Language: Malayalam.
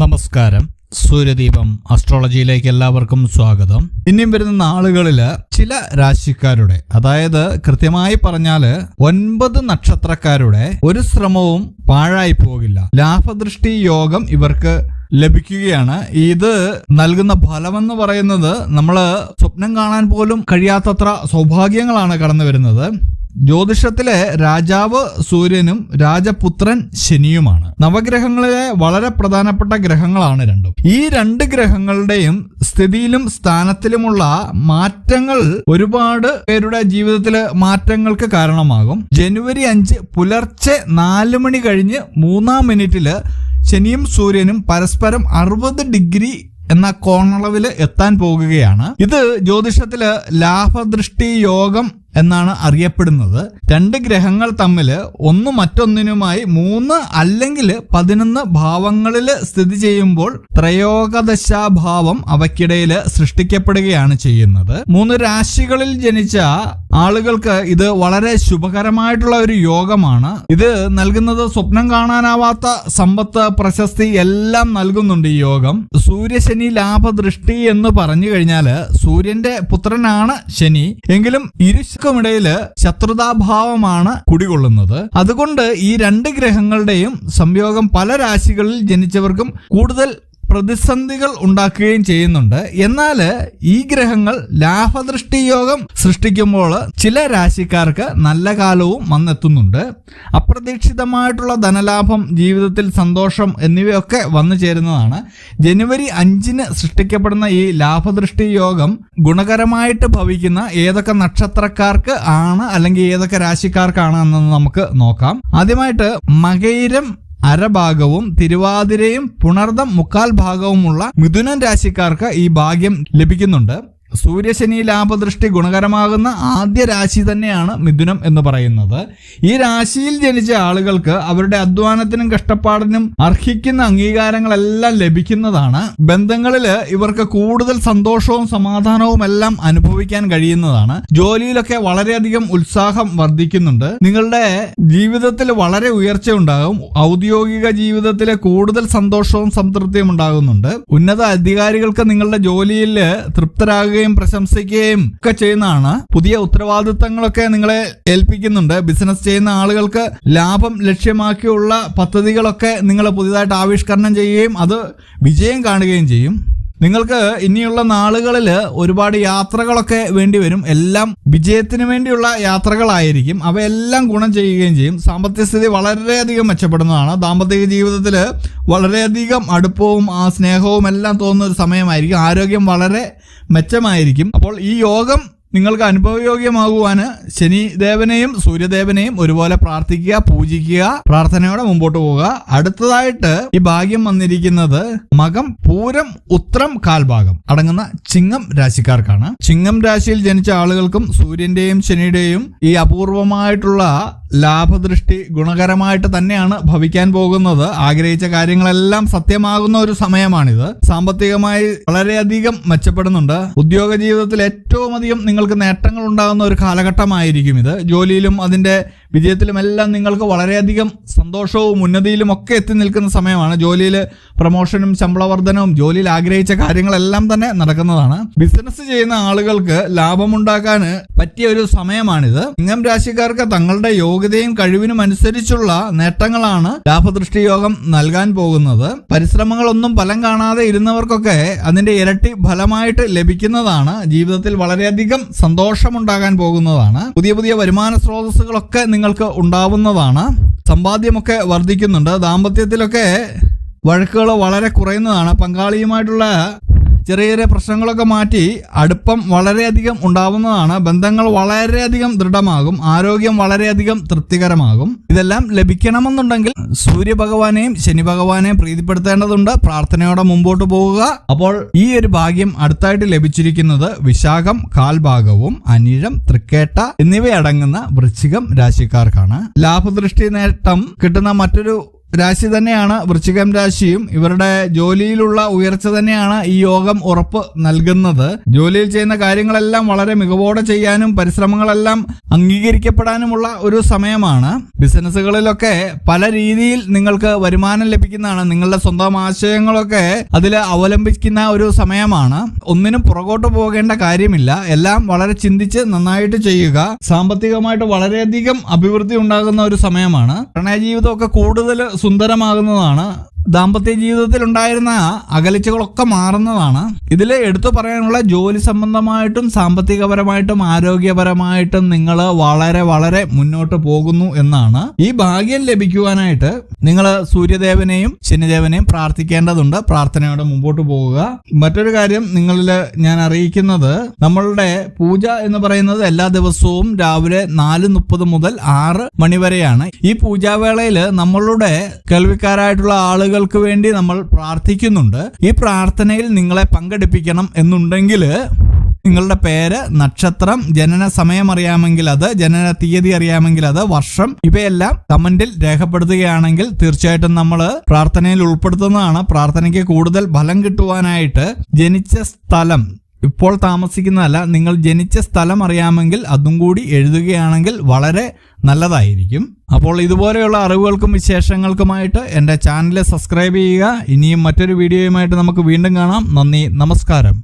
നമസ്കാരം. സൂര്യദീപം അസ്ട്രോളജിയിലേക്ക് എല്ലാവർക്കും സ്വാഗതം. ഇനിയും വരുന്ന നാളുകളിൽ ചില രാശിക്കാരുടെ അതായത് കൃത്യമായി പറഞ്ഞാൽ ഒൻപത് നക്ഷത്രക്കാരുടെ ഒരു ശ്രമവും പാഴായി പോകില്ല. ലാഭദൃഷ്ടി യോഗം ഇവർക്ക് ലഭിക്കുകയാണ്. ഇത് നൽകുന്ന ഫലമെന്ന് പറയുന്നത് നമ്മൾ സ്വപ്നം കാണാൻ പോലും കഴിയാത്തത്ര സൗഭാഗ്യങ്ങളാണ് കടന്നു വരുന്നത് ജ്യോതിഷത്തിലെ രാജാവ് സൂര്യനും രാജപുത്രൻ ശനിയുമാണ്. നവഗ്രഹങ്ങളിലെ വളരെ പ്രധാനപ്പെട്ട ഗ്രഹങ്ങളാണ് രണ്ടും. ഈ രണ്ട് ഗ്രഹങ്ങളുടെയും സ്ഥിതിയിലും സ്ഥാനത്തിലുമുള്ള മാറ്റങ്ങൾ ഒരുപാട് പേരുടെ ജീവിതത്തിലെ മാറ്റങ്ങൾക്ക് കാരണമാകും. ജനുവരി അഞ്ച് പുലർച്ചെ നാല് മണി കഴിഞ്ഞ് മൂന്നാം മിനിറ്റിൽ ശനിയും സൂര്യനും പരസ്പരം അറുപത് ഡിഗ്രി എന്ന കോണളവിൽ എത്താൻ പോകുകയാണ്. ഇത് ജ്യോതിഷത്തിൽ ലാഭദൃഷ്ടി യോഗം എന്നാണ് അറിയപ്പെടുന്നത്. രണ്ട് ഗ്രഹങ്ങൾ തമ്മിൽ ഒന്ന് മറ്റൊന്നിനുമായി മൂന്ന് അല്ലെങ്കിൽ പതിനൊന്ന് ഭാവങ്ങളിൽ സ്ഥിതി ചെയ്യുമ്പോൾ ത്രയോകദശാഭാവം അവയ്ക്കിടയിൽ സൃഷ്ടിക്കപ്പെടുകയാണ് ചെയ്യുന്നത്. മൂന്ന് രാശികളിൽ ജനിച്ച ആളുകൾക്ക് ഇത് വളരെ ശുഭകരമായിട്ടുള്ള ഒരു യോഗമാണ്. ഇത് നൽകുന്നത് സ്വപ്നം കാണാനാവാത്ത സമ്പത്ത് പ്രശസ്തി എല്ലാം നൽകുന്നുണ്ട് ഈ യോഗം. സൂര്യശനി ലാഭദൃഷ്ടി എന്ന് പറഞ്ഞു കഴിഞ്ഞാൽ സൂര്യന്റെ പുത്രനാണ് ശനി. എങ്കിലും ഇരുശുക്കുമിടയിൽ ശത്രുതാഭാവമാണ് കുടികൊള്ളുന്നത്. അതുകൊണ്ട് ഈ രണ്ട് ഗ്രഹങ്ങളുടെയും സംയോഗം പല രാശികളിൽ ജനിച്ചവർക്കും കൂടുതൽ പ്രതിസന്ധികൾ ഉണ്ടാക്കുകയും ചെയ്യുന്നുണ്ട്. എന്നാൽ ഈ ഗ്രഹങ്ങൾ ലാഭദൃഷ്ടി യോഗം സൃഷ്ടിക്കുമ്പോൾ ചില രാശിക്കാർക്ക് നല്ല കാലവും വന്നെത്തുന്നുണ്ട്. അപ്രതീക്ഷിതമായിട്ടുള്ള ധനലാഭം ജീവിതത്തിൽ സന്തോഷം എന്നിവയൊക്കെ വന്നു ചേരുന്നതാണ്. ജനുവരി അഞ്ചിന് സൃഷ്ടിക്കപ്പെടുന്ന ഈ ലാഭദൃഷ്ടി യോഗം ഗുണകരമായിട്ട് ഭവിക്കുന്ന ഏതൊക്കെ നക്ഷത്രക്കാർക്ക് ആണ് അല്ലെങ്കിൽ ഏതൊക്കെ രാശിക്കാർക്കാണ് എന്നത് നമുക്ക് നോക്കാം. ആദ്യമായിട്ട് മകയിരം അരഭാഗവും തിരുവാതിരയും പുണർദം മുക്കാൽ ഭാഗവുമുള്ള മിഥുനൻ രാശിക്കാർക്ക് ഈ ഭാഗ്യം ലഭിക്കുന്നുണ്ട്. സൂര്യശനി ലാഭദൃഷ്ടി ഗുണകരമാകുന്ന ആദ്യ രാശി തന്നെയാണ് മിഥുനം എന്ന് പറയുന്നത്. ഈ രാശിയിൽ ജനിച്ച ആളുകൾക്ക് അവരുടെ അധ്വാനത്തിനും കഷ്ടപ്പാടിനും അർഹിക്കുന്ന അംഗീകാരങ്ങളെല്ലാം ലഭിക്കുന്നതാണ്. ബന്ധങ്ങളിൽ ഇവർക്ക് കൂടുതൽ സന്തോഷവും സമാധാനവും എല്ലാം അനുഭവിക്കാൻ കഴിയുന്നതാണ്. ജോലിയിലൊക്കെ വളരെയധികം ഉത്സാഹം വർദ്ധിക്കുന്നുണ്ട്. നിങ്ങളുടെ ജീവിതത്തിൽ വളരെ ഉയർച്ച ഉണ്ടാകും. ഔദ്യോഗിക ജീവിതത്തിൽ കൂടുതൽ സന്തോഷവും സംതൃപ്തിയും ഉണ്ടാകുന്നുണ്ട്. ഉന്നത അധികാരികൾക്ക് നിങ്ങളുടെ ജോലിയിൽ തൃപ്തരാകുകയും പ്രശംസിക്കുകയും ഒക്കെ ചെയ്യുന്നതാണ്. പുതിയ ഉത്തരവാദിത്തങ്ങളൊക്കെ നിങ്ങളെ ഏൽപ്പിക്കുന്നുണ്ട്. ബിസിനസ് ചെയ്യുന്ന ആളുകൾക്ക് ലാഭം ലക്ഷ്യമാക്കിയുള്ള പദ്ധതികളൊക്കെ നിങ്ങൾ പുതിയതായിട്ട് ആവിഷ്കരണം ചെയ്യുകയും അത് വിജയം കാണുകയും ചെയ്യും. നിങ്ങൾക്ക് ഇനിയുള്ള നാളുകളിൽ ഒരുപാട് യാത്രകളൊക്കെ വേണ്ടി വരും. എല്ലാം വിജയത്തിന് വേണ്ടിയുള്ള യാത്രകളായിരിക്കും. അവയെല്ലാം ഗുണം ചെയ്യുകയും ചെയ്യും. സാമ്പത്തിക സ്ഥിതി വളരെയധികം മെച്ചപ്പെടുന്നതാണ്. ദാമ്പത്തിക ജീവിതത്തിൽ വളരെയധികം അടുപ്പവും ആ സ്നേഹവും എല്ലാം തോന്നുന്ന ഒരു സമയമായിരിക്കും. ആരോഗ്യം വളരെ മെച്ചമായിരിക്കും. അപ്പോൾ ഈ യോഗം നിങ്ങൾക്ക് അനുഭവയോഗ്യമാകുവാന് ശനിദേവനെയും സൂര്യദേവനെയും ഒരുപോലെ പ്രാർത്ഥിക്കുക പൂജിക്കുക പ്രാർത്ഥനയോടെ മുമ്പോട്ട് പോവുക. അടുത്തതായിട്ട് ഈ ഭാഗ്യം വന്നിരിക്കുന്നത് മകം പൂരം ഉത്രം കാൽഭാഗം അടങ്ങുന്ന ചിങ്ങം രാശിക്കാർക്കാണ്. ചിങ്ങം രാശിയിൽ ജനിച്ച ആളുകൾക്കും സൂര്യന്റെയും ശനിയുടെയും ഈ അപൂർവമായിട്ടുള്ള ലാഭദൃഷ്ടി ഗുണകരമായിട്ട് തന്നെയാണ് ഭവിക്കാൻ പോകുന്നത്. ആഗ്രഹിച്ച കാര്യങ്ങളെല്ലാം സത്യമാകുന്ന ഒരു സമയമാണിത്. സാമ്പത്തികമായി വളരെയധികം മെച്ചപ്പെടുന്നുണ്ട്. ഉദ്യോഗ ജീവിതത്തിൽ ഏറ്റവും അധികം നിങ്ങൾക്ക് നേട്ടങ്ങൾ ഉണ്ടാകുന്ന ഒരു കാലഘട്ടമായിരിക്കും ഇത്. ജോലിയിലും അതിന്റെ വിജയത്തിലും എല്ലാം നിങ്ങൾക്ക് വളരെയധികം സന്തോഷവും ഉന്നതിയിലും ഒക്കെ എത്തി നിൽക്കുന്ന സമയമാണ്. ജോലിയിൽ പ്രമോഷനും ശമ്പള വർധനവും ജോലിയിൽ ആഗ്രഹിച്ച കാര്യങ്ങളെല്ലാം തന്നെ നടക്കുന്നതാണ്. ബിസിനസ് ചെയ്യുന്ന ആളുകൾക്ക് ലാഭമുണ്ടാക്കാൻ പറ്റിയ ഒരു സമയമാണിത്. ചിങ്ങം രാശിക്കാർക്ക് തങ്ങളുടെ യോഗ്യതയും കഴിവിനും അനുസരിച്ചുള്ള നേട്ടങ്ങളാണ് ലാഭദൃഷ്ടി യോഗം നൽകാൻ പോകുന്നത്. പരിശ്രമങ്ങളൊന്നും ഫലം കാണാതെ ഇരുന്നവർക്കൊക്കെ അതിന്റെ ഇരട്ടി ഫലമായിട്ട് ലഭിക്കുന്നതാണ്. ജീവിതത്തിൽ വളരെയധികം സന്തോഷമുണ്ടാകാൻ പോകുന്നതാണ്. പുതിയ പുതിയ വരുമാന സ്രോതസ്സുകളൊക്കെ നിങ്ങൾക്ക് ഉണ്ടാവുന്നതാണ്. സമ്പാദ്യമൊക്കെ വർദ്ധിക്കുന്നുണ്ട്. ദാമ്പത്യത്തിലൊക്കെ വഴക്കുകൾ വളരെ കുറയുന്നതാണ്. പങ്കാളിയുമായിട്ടുള്ള ചെറിയ ചെറിയ പ്രശ്നങ്ങളൊക്കെ മാറ്റി അടുപ്പം വളരെയധികം ഉണ്ടാവുന്നതാണ്. ബന്ധങ്ങൾ വളരെയധികം ദൃഢമാകും. ആരോഗ്യം വളരെയധികം തൃപ്തികരമാകും. ഇതെല്ലാം ലഭിക്കണമെന്നുണ്ടെങ്കിൽ സൂര്യഭഗവാനെയും ശനി ഭഗവാനെയും പ്രീതിപ്പെടുത്തേണ്ടതുണ്ട്. പ്രാർത്ഥനയോടെ മുമ്പോട്ട് പോവുക അപ്പോൾ ഈ ഒരു ഭാഗ്യം അടുത്തായിട്ട് ലഭിച്ചിരിക്കുന്നത് വിശാഖം കാൽഭാഗവും അനിഴം തൃക്കേട്ട എന്നിവയടങ്ങുന്ന വൃശ്ചികം രാശിക്കാർക്കാണ്. ലാഭദൃഷ്ടി നേട്ടം കിട്ടുന്ന മറ്റൊരു രാശി തന്നെയാണ് വൃശ്ചികം രാശിയും ഇവരുടെ ജോലിയിലുള്ള ഉയർച്ച തന്നെയാണ് ഈ യോഗം ഉറപ്പ് നൽകുന്നത്. ജോലിയിൽ ചെയ്യുന്ന കാര്യങ്ങളെല്ലാം വളരെ മികവോടെ ചെയ്യാനും പരിശ്രമങ്ങളെല്ലാം അംഗീകരിക്കപ്പെടാനുമുള്ള ഒരു സമയമാണ്. ബിസിനസ്സുകളിലൊക്കെ പല രീതിയിൽ നിങ്ങൾക്ക് വരുമാനം ലഭിക്കുന്നതാണ്. നിങ്ങളുടെ സ്വന്തം ആശയങ്ങളൊക്കെ അതിൽ അവലംബിക്കുന്ന ഒരു സമയമാണ്. ഒന്നിനും പുറകോട്ട് പോകേണ്ട കാര്യമില്ല. എല്ലാം വളരെ ചിന്തിച്ച് നന്നായിട്ട് ചെയ്യുക. സാമ്പത്തികമായിട്ട് വളരെയധികം അഭിവൃദ്ധി ഉണ്ടാകുന്ന ഒരു സമയമാണ്. പ്രണയ ജീവിതമൊക്കെ കൂടുതൽ സുന്ദരമാകുന്നതാണ് ദാമ്പത്യ ജീവിതത്തിൽ ഉണ്ടായിരുന്ന അകലിച്ചകളൊക്കെ മാറുന്നതാണ്. ഇതിൽ എടുത്തു പറയാനുള്ള ജോലി സംബന്ധമായിട്ടും സാമ്പത്തികപരമായിട്ടും ആരോഗ്യപരമായിട്ടും നിങ്ങൾ വളരെ വളരെ മുന്നോട്ട് പോകുന്നു എന്നാണ് ഈ ഭാഗ്യം ലഭിക്കുവാനായിട്ട് നിങ്ങൾ സൂര്യദേവനെയും ശനിദേവനെയും പ്രാർത്ഥിക്കേണ്ടതുണ്ട്. പ്രാർത്ഥനയോടെ മുമ്പോട്ട് പോകുക മറ്റൊരു കാര്യം നിങ്ങളിൽ ഞാൻ അറിയിക്കുന്നത് നമ്മളുടെ പൂജ എന്ന് പറയുന്നത് എല്ലാ ദിവസവും രാവിലെ നാല് മുപ്പത് മുതൽ ആറ് മണിവരെയാണ് ഈ പൂജാവേളയിൽ നമ്മളുടെ കേൾവിക്കാരായിട്ടുള്ള ആളുകൾക്ക് വേണ്ടി നമ്മൾ പ്രാർത്ഥിക്കുന്നുണ്ട്. ഈ പ്രാർത്ഥനയിൽ നിങ്ങളെ പങ്കെടുപ്പിക്കണം എന്നുണ്ടെങ്കിൽ നിങ്ങളുടെ പേര് നക്ഷത്രം ജനന സമയം അറിയാമെങ്കിൽ അത് ജനന തീയതി അറിയാമെങ്കിൽ അത് വർഷം ഇവയെല്ലാം കമന്റിൽ രേഖപ്പെടുത്തുകയാണെങ്കിൽ തീർച്ചയായിട്ടും നമ്മൾ പ്രാർത്ഥനയിൽ ഉൾപ്പെടുത്തുന്നതാണ്. പ്രാർത്ഥനയ്ക്ക് കൂടുതൽ ഫലം കിട്ടുവാനായിട്ട് ജനിച്ച സ്ഥലം ഇപ്പോൾ താമസിക്കുന്നതല്ല നിങ്ങൾ ജനിച്ച സ്ഥലം അറിയാമെങ്കിൽ അതും കൂടി എഴുതുകയാണെങ്കിൽ വളരെ നല്ലതായിരിക്കും. അപ്പോൾ ഇതുപോലെയുള്ള അറിവുകൾക്കും വിശേഷങ്ങൾക്കുമായിട്ട് എന്റെ ചാനൽ സബ്സ്ക്രൈബ് ചെയ്യുക. ഇനിയും മറ്റൊരു വീഡിയോയുമായിട്ട് നമുക്ക് വീണ്ടും കാണാം. നന്ദി നമസ്കാരം.